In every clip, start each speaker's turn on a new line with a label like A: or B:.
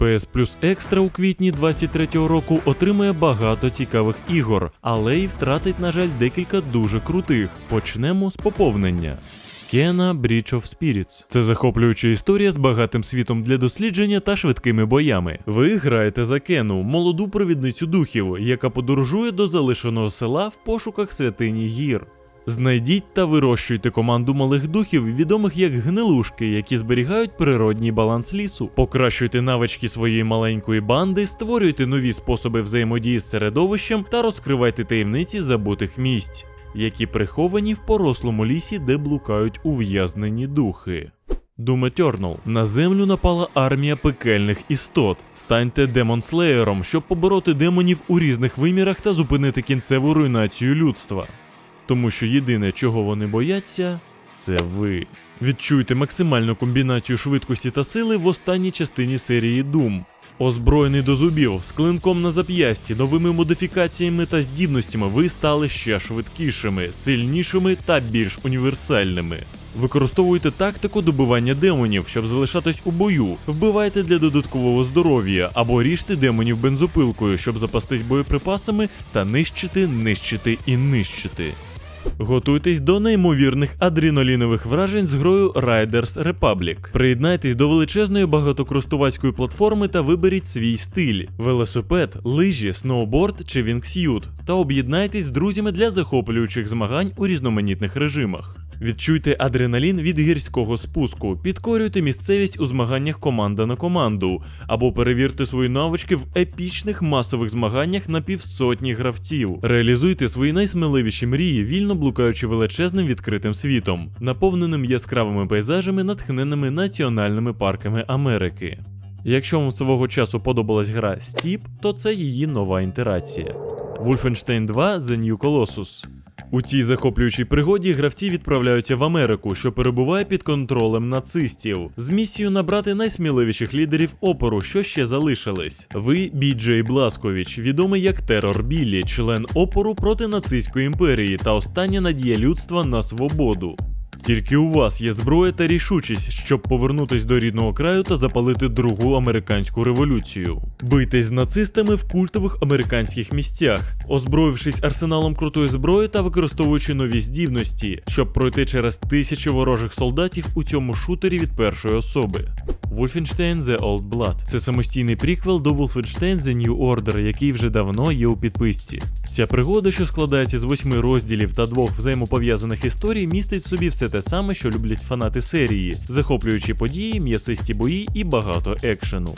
A: PS Plus Extra у квітні 23-го року отримує багато цікавих ігор, але й втратить, на жаль, декілька дуже крутих. Почнемо з поповнення. Кена Breach of Spirits. Це захоплююча історія з багатим світом для дослідження та швидкими боями. Ви граєте за Кену, молоду провідницю духів, яка подорожує до залишеного села в пошуках святині гір. Знайдіть та вирощуйте команду малих духів, відомих як гнилушки, які зберігають природній баланс лісу. Покращуйте навички своєї маленької банди, створюйте нові способи взаємодії з середовищем та розкривайте таємниці забутих місць, які приховані в порослому лісі, де блукають ув'язнені духи. Eternal. На землю напала армія пекельних істот. Станьте демонслеєром, щоб побороти демонів у різних вимірах та зупинити кінцеву руйнацію людства. Тому що єдине, чого вони бояться, це ви. Відчуйте максимальну комбінацію швидкості та сили в останній частині серії Doom. Озброєний до зубів, з клинком на зап'ясті, новими модифікаціями та здібностями ви стали ще швидкішими, сильнішими та більш універсальними. Використовуйте тактику добивання демонів, щоб залишатись у бою, вбивайте для додаткового здоров'я або ріжте демонів бензопилкою, щоб запастись боєприпасами та нищити, нищити і нищити. Готуйтесь до неймовірних адреналінових вражень з грою Riders Republic. Приєднайтесь до величезної багатокористувацької платформи та виберіть свій стиль: велосипед, лижі, сноуборд чи вінгсют. Та об'єднайтесь з друзями для захоплюючих змагань у різноманітних режимах. Відчуйте адреналін від гірського спуску, підкорюйте місцевість у змаганнях команда на команду, або перевірте свої навички в епічних масових змаганнях на півсотні гравців. Реалізуйте свої найсміливіші мрії, вільно блукаючи величезним відкритим світом, наповненим яскравими пейзажами, натхненими національними парками Америки. Якщо вам свого часу подобалась гра Steep, то це її нова інтерація. Wolfenstein 2 The New Colossus. У цій захоплюючій пригоді гравці відправляються в Америку, що перебуває під контролем нацистів, з місією набрати найсміливіших лідерів опору, що ще залишились. Ви Біджей Бласкович, відомий як Терор Біллі, член опору проти нацистської імперії та остання надія людства на свободу. Тільки у вас є зброя та рішучість, щоб повернутись до рідного краю та запалити другу американську революцію. Бийтесь з нацистами в культових американських місцях, озброївшись арсеналом крутої зброї та використовуючи нові здібності, щоб пройти через тисячі ворожих солдатів у цьому шутері від першої особи. Wolfenstein The Old Blood це самостійний приквел до Wolfenstein The New Order, який вже давно є у підписці. Ця пригода, що складається з восьми розділів та двох взаємопов'язаних історій, містить собі все те саме, що люблять фанати серії, захоплюючі події, м'ясисті бої і багато екшену.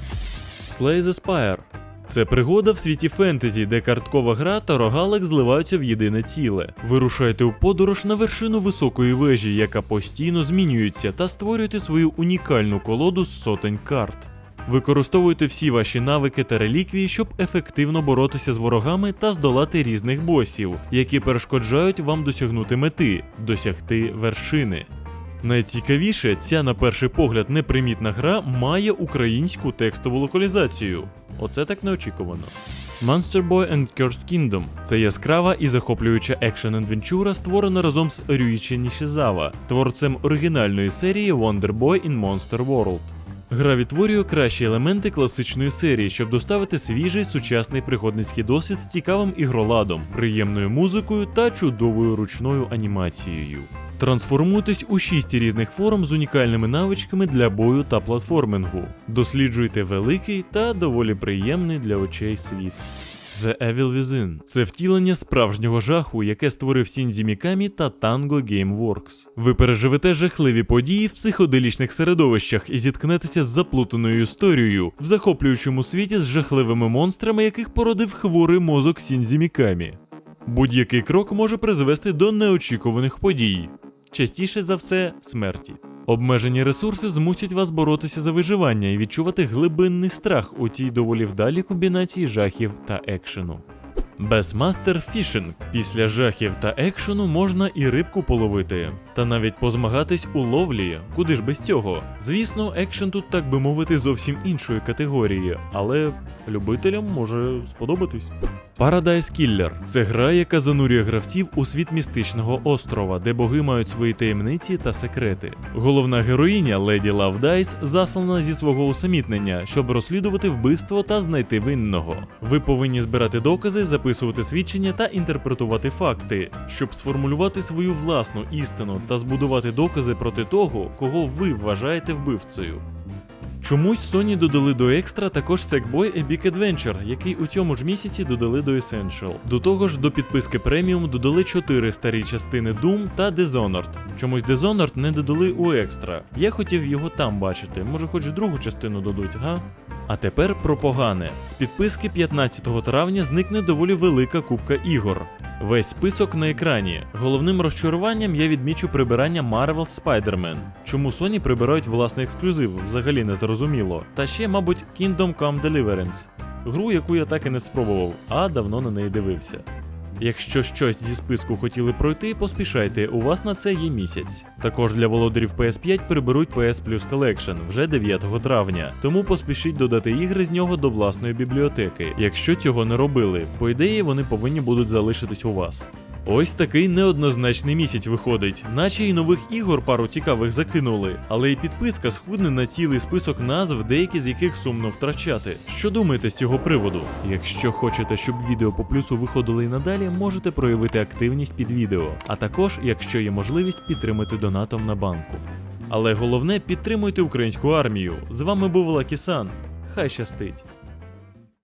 A: Slay the Spire це пригода в світі фентезі, де карткова гра та рогалик зливаються в єдине ціле. Вирушайте у подорож на вершину високої вежі, яка постійно змінюється, та створюйте свою унікальну колоду з сотень карт. Використовуйте всі ваші навики та реліквії, щоб ефективно боротися з ворогами та здолати різних босів, які перешкоджають вам досягнути мети досягти вершини. Найцікавіше, ця на перший погляд непримітна гра має українську текстову локалізацію. Оце так неочікувано. Monster Boy and Cursed Kingdom це яскрава і захоплююча екшен адвенчура, створена разом з Рюїчі Нішизава, творцем оригінальної серії Wonder Boy in Monster World. Гра відтворює кращі елементи класичної серії, щоб доставити свіжий сучасний пригодницький досвід з цікавим ігроладом, приємною музикою та чудовою ручною анімацією. Трансформуйтесь у шість різних форм з унікальними навичками для бою та платформингу. Досліджуйте великий та доволі приємний для очей світ. The Evil Within – це втілення справжнього жаху, яке створив Сіндзі Мікамі та Tango Gameworks. Ви переживете жахливі події в психоделічних середовищах і зіткнетеся з заплутаною історією в захоплюючому світі з жахливими монстрами, яких породив хворий мозок Сіндзі Мікамі. Будь-який крок може призвести до неочікуваних подій, частіше за все смерті. Обмежені ресурси змусять вас боротися за виживання і відчувати глибинний страх у цій доволі вдалій комбінації жахів та екшену. Bassmaster Fishing. Після жахів та екшену можна і рибку половити, та навіть позмагатись у ловлі, куди ж без цього. Звісно, екшен тут, так би мовити, зовсім іншої категорії, але любителям може сподобатись. Paradise Killer – це гра, яка занурює гравців у світ містичного острова, де боги мають свої таємниці та секрети. Головна героїня Леді Лавдайс заслана зі свого усамітнення, щоб розслідувати вбивство та знайти винного. Ви повинні збирати докази, записувати свідчення та інтерпретувати факти, щоб сформулювати свою власну істину та збудувати докази проти того, кого ви вважаєте вбивцею. Чомусь Sony додали до екстра також Sackboy A Big Adventure, який у цьому ж місяці додали до Essential. До того ж, до підписки преміум додали 4 старі частини Doom та Dishonored. Чомусь Dishonored не додали у екстра. Я хотів його там бачити. Може, хоч другу частину дадуть, га? А тепер про погане. З підписки 15 травня зникне доволі велика кубка ігор. Весь список на екрані. Головним розчаруванням я відмічу прибирання Marvel Spider-Man. Чому Sony прибирають власний ексклюзив, взагалі не зрозуміло. Та ще, мабуть, Kingdom Come Deliverance. Гру, яку я так і не спробував, а давно на неї дивився. Якщо щось зі списку хотіли пройти, поспішайте, у вас на це є місяць. Також для володарів PS5 приберуть PS Plus Collection вже 9 травня, тому поспішіть додати ігри з нього до власної бібліотеки, якщо цього не робили. По ідеї, вони повинні будуть залишитись у вас. Ось такий неоднозначний місяць виходить, наче й нових ігор пару цікавих закинули, але й підписка схудне на цілий список назв, деякі з яких сумно втрачати. Що думаєте з цього приводу? Якщо хочете, щоб відео по плюсу виходили і надалі, можете проявити активність під відео, а також, якщо є можливість, підтримати донатом на банку. Але головне підтримуйте українську армію. З вами був Лакісан. Хай щастить!